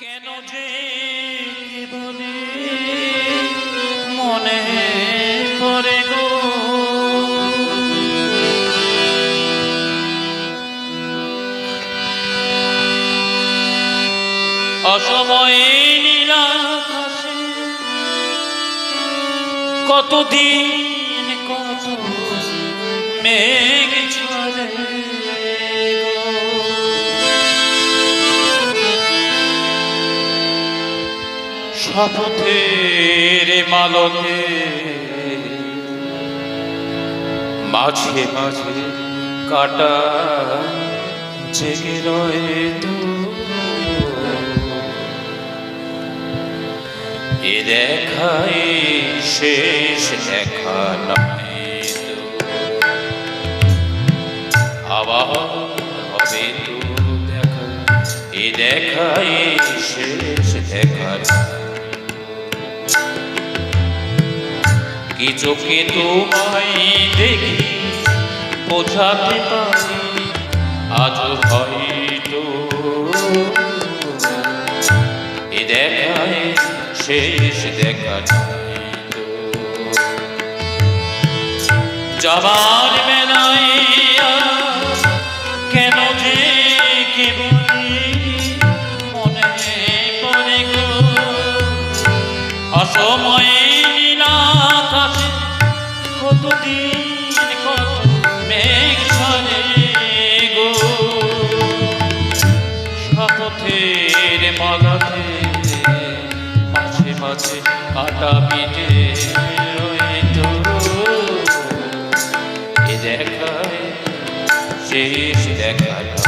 কেন যে বলে মনে পড়ে গো। অসময়ে নীলাকাশে কতদিন কত মেঘ ছড়ে শপথের মালতে, মাঝে মাঝে কাটা জেগে রয়ে এ দেখাই শেষ দেখা তো। আবার হবে দেখা, এ দেখাই শেষ দেখা কি চোখে তোমায় দেখি বোঝাতে পারি আজ হয়তো এ দেখায় শেষ দেখা। যাবার মালাতে মাঝে মাঝে কাটা পিঠে রইত এ দেখায় শেষ দেখা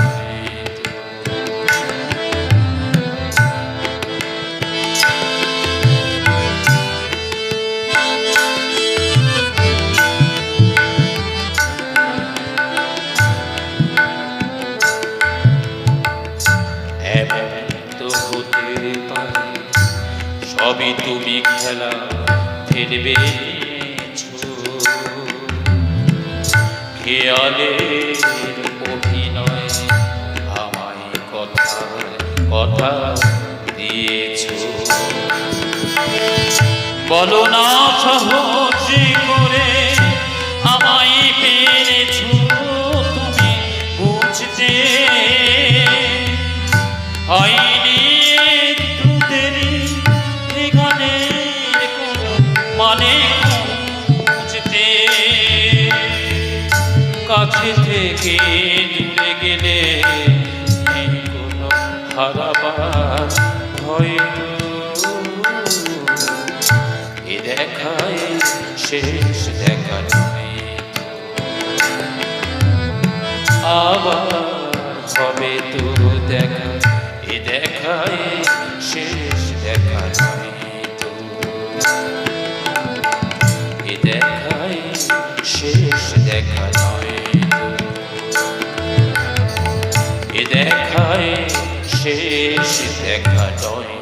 হতে পারে। সবই তুমি খেলা ফেলবে খেয়ালের অভিনয় আমায় কথা কথা দিয়েছ। বলো না করে আমায় পেরেছ তুমি বুঝতে। হয়নি মানে বুঝতে কাছে থেকে দূরে গেলে কোনো হারাবার হয়তো এ দেখায় শেষ দেখা নয় আবার হবে তো দেখা, এ দেখায় শেষ দেখা নয় তো। দেখা নয় এ দেখায় শেষ দেখা নয়